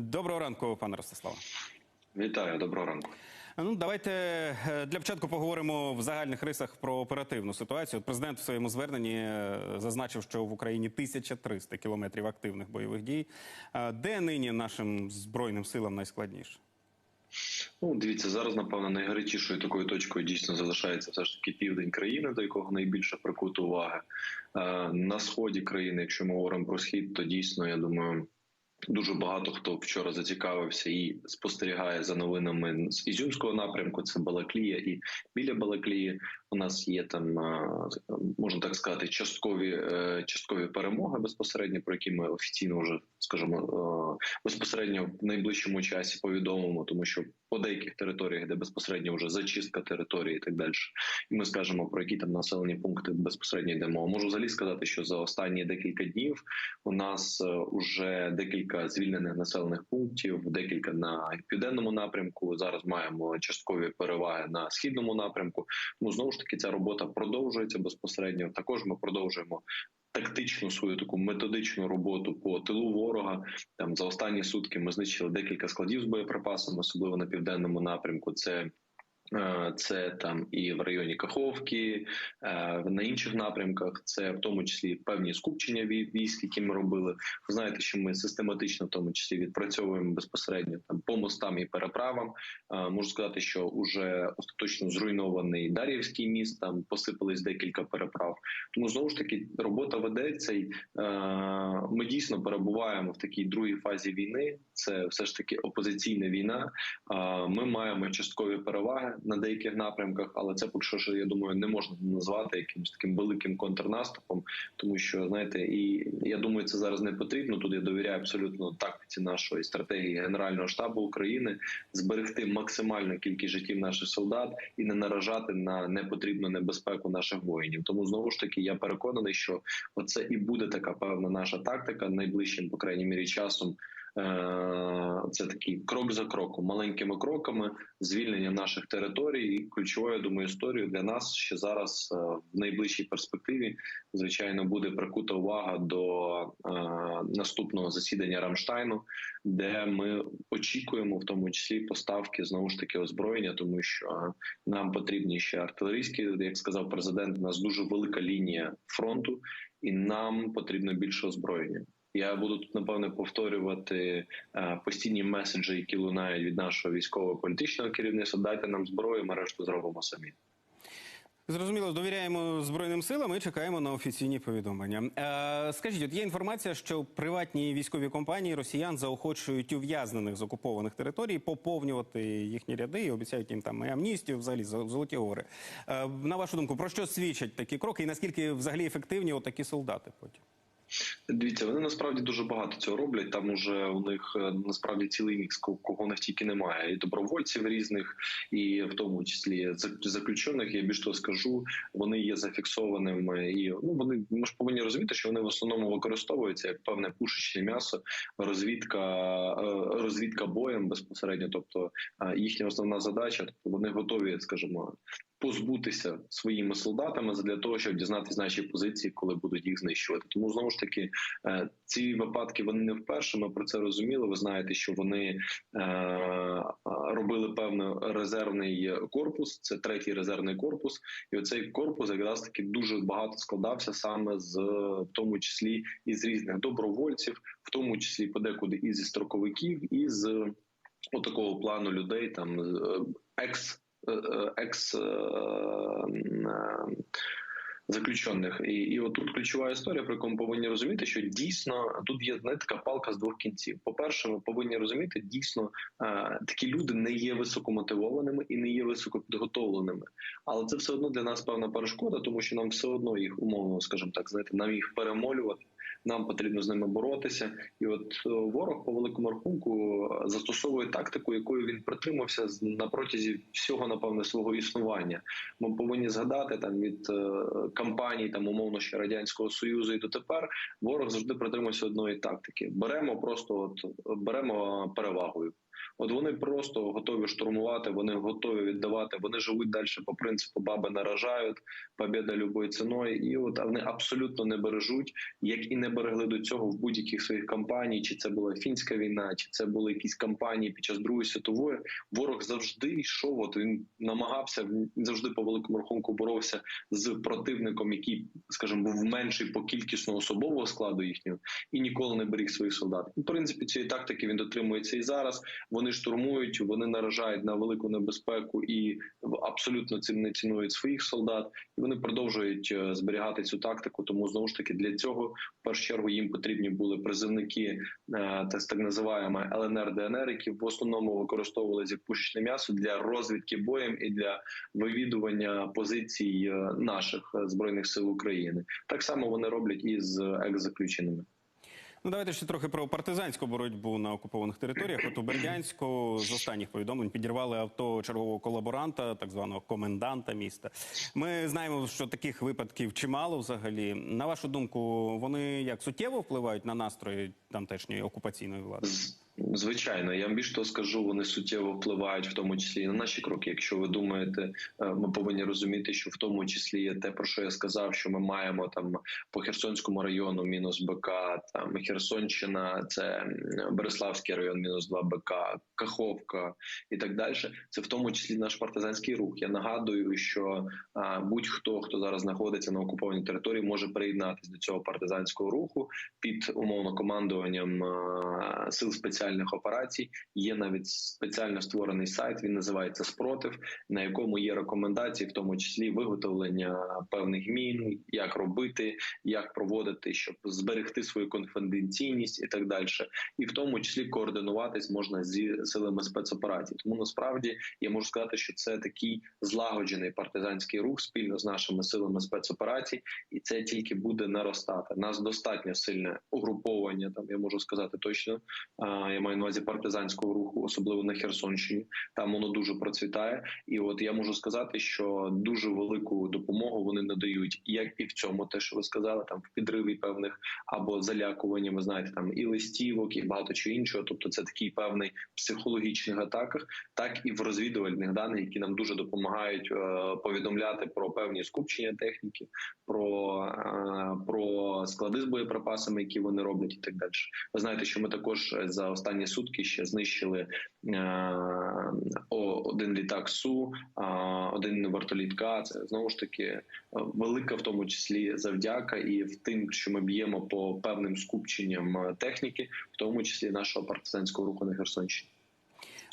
Доброго ранку, пане Ростиславе. Вітаю, доброго ранку. Ну, давайте е, для початку поговоримо в загальних рисах про оперативну ситуацію. От Президент в своєму зверненні е, зазначив, що в Україні 1300 кілометрів активних бойових дій. Де нині нашим збройним силам найскладніше? Ну, дивіться, зараз, напевно, найгарячішою такою точкою дійсно залишається все ж таки південь країни, до якого найбільше прикуто уваги. Е, На сході країни, якщо ми говоримо про схід, то дійсно, я думаю. Дуже багато хто вчора зацікавився і спостерігає за новинами з Ізюмського напрямку. Це Балаклія, і біля Балаклії у нас є там, е, можна так сказати, часткові е, часткові перемоги безпосередньо, про які ми офіційно вже скажімо, е, безпосередньо в найближчому часі повідомимо, тому що по деяких територіях, де безпосередньо вже зачистка території і так далі, і ми скажемо про які там населені пункти безпосередньо йдемо. Можу взагалі сказати, що за останні декілька днів у нас вже декілька звільнених населених пунктів, декілька на південному напрямку. Зараз маємо часткові переваги на східному напрямку. Ну знову ж таки, ця робота продовжується безпосередньо. Також ми продовжуємо. Тактичну свою таку методичну роботу по тилу ворога там за останні сутки ми знищили декілька складів з боєприпасами, особливо на південному напрямку. Це це там і в районі Каховки, на інших напрямках. Це в тому числі певні скупчення військ, які ми робили. Ви знаєте, що ми систематично в тому числі відпрацьовуємо безпосередньо там по мостам і переправам. Можу сказати, що вже остаточно зруйнований Дар'ївський міст. Там посипались декілька переправ. Тому знову ж таки робота ведеться, і ми дійсно перебуваємо в такій другій фазі війни. Це все ж таки опозиційна війна. Ми маємо часткові переваги на деяких напрямках, але це поки що я думаю, не можна назвати якимось таким великим контрнаступом, тому що знаєте, і я думаю, це зараз не потрібно. Тут я довіряю абсолютно тактиці нашої стратегії Генерального штабу України зберегти максимальну кількість життів наших солдат і не наражати на непотрібну небезпеку наших воїнів. Тому знову ж таки я переконаний, що оце і буде така певна наша тактика найближчим, по крайній мірі, часом. Це такий крок за кроком, маленькими кроками звільнення наших територій. І ключовою я думаю, історією для нас ще зараз в найближчій перспективі, звичайно, буде прикута увага до наступного засідання Рамштайну, де ми очікуємо в тому числі поставки знову ж таки озброєння, тому що нам потрібні ще артилерійські, як сказав президент. У нас дуже велика лінія фронту, і нам потрібно більше озброєння. Я буду тут напевне повторювати е, постійні меседжі, які лунають від нашого військово-політичного керівництва. Дайте нам зброю, ми решту зробимо самі. Зрозуміло, довіряємо збройним силам і чекаємо на офіційні повідомлення. Е, скажіть, от є інформація, що приватні військові компанії росіян заохочують ув'язнених з окупованих територій поповнювати їхні ряди і обіцяють їм там амністію, взагалі золоті гори. Е, на вашу думку, про що свідчать такі кроки, і наскільки взагалі ефективні от такі солдати потім? Дивіться, вони насправді дуже багато цього роблять. Там уже у них е, насправді цілий мікс, кого них тільки немає, і добровольців різних, і в тому числі заключених. Я більш того скажу, вони є зафіксованими, і ну вони ми ж повинні розуміти, що вони в основному використовуються як певне пушечне м'ясо, розвідка е, розвідка боєм безпосередньо. Тобто е, їхня основна задача, тобто вони готові, скажімо, позбутися своїми солдатами для того, щоб дізнатися наші позиції, коли будуть їх знищувати. Тому знову ж таки е, ці випадки вони не вперше. Ми про це розуміли. Ви знаєте, що вони е, робили певний резервний корпус. Це третій резервний корпус, і оцей корпус якраз таки дуже багато складався саме з в тому числі із різних добровольців, в тому числі подекуди і зі строковиків, і з такого плану людей, там екс екс заключених. І і отут ключова історія, про яку ми повинні розуміти, що дійсно тут є не така палка з двох кінців. По перше, ми повинні розуміти, дійсно такі люди не є високомотивованими і не є високопідготовленими. Але це все одно для нас певна перешкода, тому що нам все одно їх умовно, скажімо так, знаєте, нам їх перемолювати. Нам потрібно з ними боротися, і от ворог по великому рахунку застосовує тактику, якою він притримався на протязі всього напевне свого існування. Ми повинні згадати там від кампаній, там умовно ще радянського союзу, і дотепер ворог завжди притримався одної тактики: беремо просто от беремо перевагою. От вони просто готові штурмувати, вони готові віддавати. Вони живуть далі по принципу баби наражають, побіда любою ціною. І от вони абсолютно не бережуть, як і не берегли до цього в будь-яких своїх кампаній. Чи це була фінська війна, чи це були якісь кампанії під час Другої світової. Ворог завжди йшов. От він намагався він завжди по великому рахунку боровся з противником, який, скажімо, був менший по кількісно особового складу їхнього, і ніколи не беріг своїх солдат. В принципі, цієї тактики він дотримується і зараз. Вони штурмують, вони наражають на велику небезпеку і абсолютно цим не цінують своїх солдат. І вони продовжують е, зберігати цю тактику. Тому знову ж таки для цього в першу чергу їм потрібні були призивники е, та так називаємо ЛНР ДНР, які в основному використовувалися як пушечне м'ясо для розвідки боєм і для вивідування позицій е, наших збройних сил України. Так само вони роблять і з екс-заключеними. Ну, давайте ще трохи про партизанську боротьбу на окупованих територіях. От у Бердянську з останніх повідомлень підірвали авто чергового колаборанта, так званого коменданта міста. Ми знаємо, що таких випадків чимало взагалі. На вашу думку, вони як суттєво впливають на настрої тамтешньої окупаційної влади? Звичайно, я більш того скажу, вони суттєво впливають, в тому числі і на наші кроки. Якщо ви думаєте, е, ми повинні розуміти, що в тому числі є те, про що я сказав, що ми маємо там по Херсонському району мінус БК, там Херсонщина, це Береславський район, мінус 2 БК, Каховка і так далі. Це в тому числі наш партизанський рух. Я нагадую, що а, будь-хто, хто зараз знаходиться на окупованій території, може приєднатися до цього партизанського руху під умовно командуванням а, сил спеціальних операцій. Є навіть спеціально створений сайт. Він називається Спротив, на якому є рекомендації, в тому числі виготовлення певних мін, як робити, як проводити, щоб зберегти свою конфіденційність і так далі. І в тому числі координуватись можна зі силами спецоперацій. Тому насправді я можу сказати, що це такий злагоджений партизанський рух спільно з нашими силами спецоперацій, і це тільки буде наростати. Нас достатньо сильне угруповання. Там я можу сказати точно. Я маю на увазі партизанського руху, особливо на Херсонщині. Там воно дуже процвітає. І от я можу сказати, що дуже велику допомогу вони надають, як і в цьому, те, що ви сказали, там в підриві певних або залякуванні, ви знаєте, там і листівок, і багато чого іншого. Тобто, це такий певний психологічних атаках, так і в розвідувальних даних, які нам дуже допомагають е, повідомляти про певні скупчення техніки, про, е, про склади з боєприпасами, які вони роблять, і так далі. Ви знаєте, що ми також за останні сутки ще знищили е, один літак Су, один вертоліт К. Це знову ж таки е, велика, в тому числі завдяка, і в тим, що ми б'ємо по певним скупченням е, техніки, в тому числі нашого партизанського руху на Херсонщині.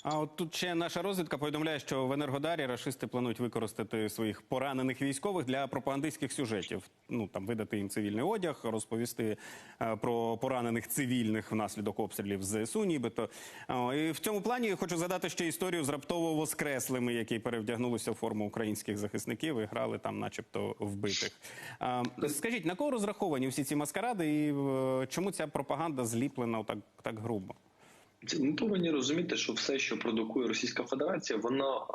А от тут ще наша розвідка повідомляє, що в Енергодарі рашисти планують використати своїх поранених військових для пропагандистських сюжетів. Ну там видати їм цивільний одяг, розповісти е, про поранених цивільних внаслідок обстрілів з ЗСУ, нібито. О, і в цьому плані я хочу задати ще історію з раптово воскреслими, які перевдягнулися в форму українських захисників і грали там, начебто, вбитих. А, скажіть, на кого розраховані всі ці маскаради, і е, чому ця пропаганда зліплена так, так грубо? Ми повинні розуміти, що все, що продукує Російська Федерація, воно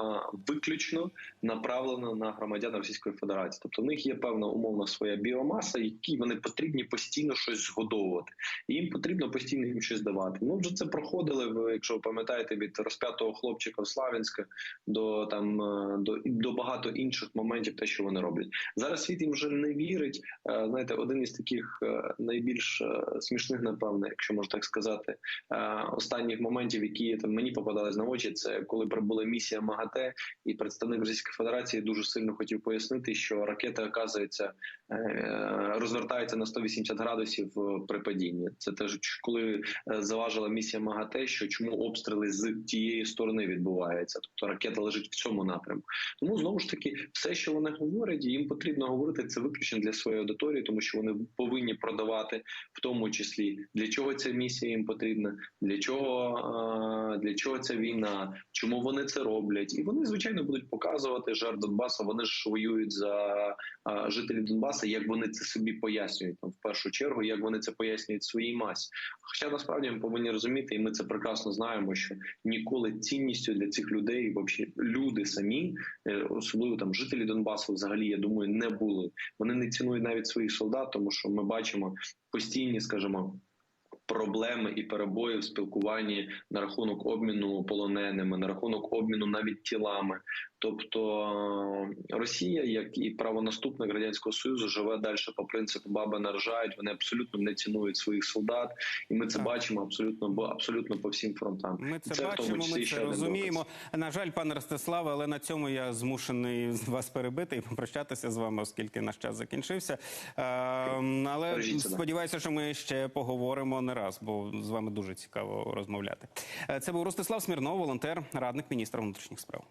виключно направлено на громадян Російської Федерації. Тобто в них є певна умовна своя біомаса, які вони потрібні постійно щось згодовувати. І їм потрібно постійно їм щось давати. Ми вже це проходили. Якщо ви пам'ятаєте, від розп'ятого хлопчика в Славянська до там е, до, до багато інших моментів, те, що вони роблять. Зараз світ їм вже не вірить. Е, Знаєте, один із таких е, найбільш смішних, напевне, якщо можна так сказати, е, останніх моментів, які там мені попадались на очі, це коли прибула місія МАГАТЕ, і представник Російської Федерації дуже сильно хотів пояснити, що ракета оказується е, розвертається на 180 градусів е, при падінні. Це теж коли е, заважила місія МАГАТЕ, що чому обстріли з тієї сторони відбуваються, тобто ракета лежить в цьому напрямку. Тому знову ж таки, все, що вони говорять, їм потрібно говорити це виключно для своєї аудиторії, тому що вони повинні продавати в тому числі для чого ця місія їм потрібна, для чого для чого ця війна, чому вони це роблять, і вони звичайно будуть показувати жар Донбасу. Вони ж воюють за жителів Донбаса, як вони це собі пояснюють в першу чергу, як вони це пояснюють своїй масі. Хоча насправді ми повинні розуміти, і ми це прекрасно знаємо, що ніколи цінністю для цих людей, взагалі, люди самі, е, особливо там жителі Донбасу, взагалі я думаю, не були. Вони не цінують навіть своїх солдат, тому що ми бачимо постійні, скажімо. Проблеми і перебої в спілкуванні на рахунок обміну полоненими, на рахунок обміну навіть тілами. Тобто е, Росія, як і правонаступник радянського союзу, живе далі по принципу баби нарожають. Вони абсолютно не цінують своїх солдат, і ми це Так. бачимо абсолютно бо абсолютно по всім фронтам. Ми І це, бачимо, числі ми це розуміємо. На жаль, пане Ростиславе, але на цьому я змушений вас перебити і попрощатися з вами, оскільки наш час закінчився. Е, але Бережіть сподіваюся, що ми ще поговоримо не раз, бо з вами дуже цікаво розмовляти. Е, Це був Ростислав Смірнов, волонтер, радник міністра внутрішніх справ.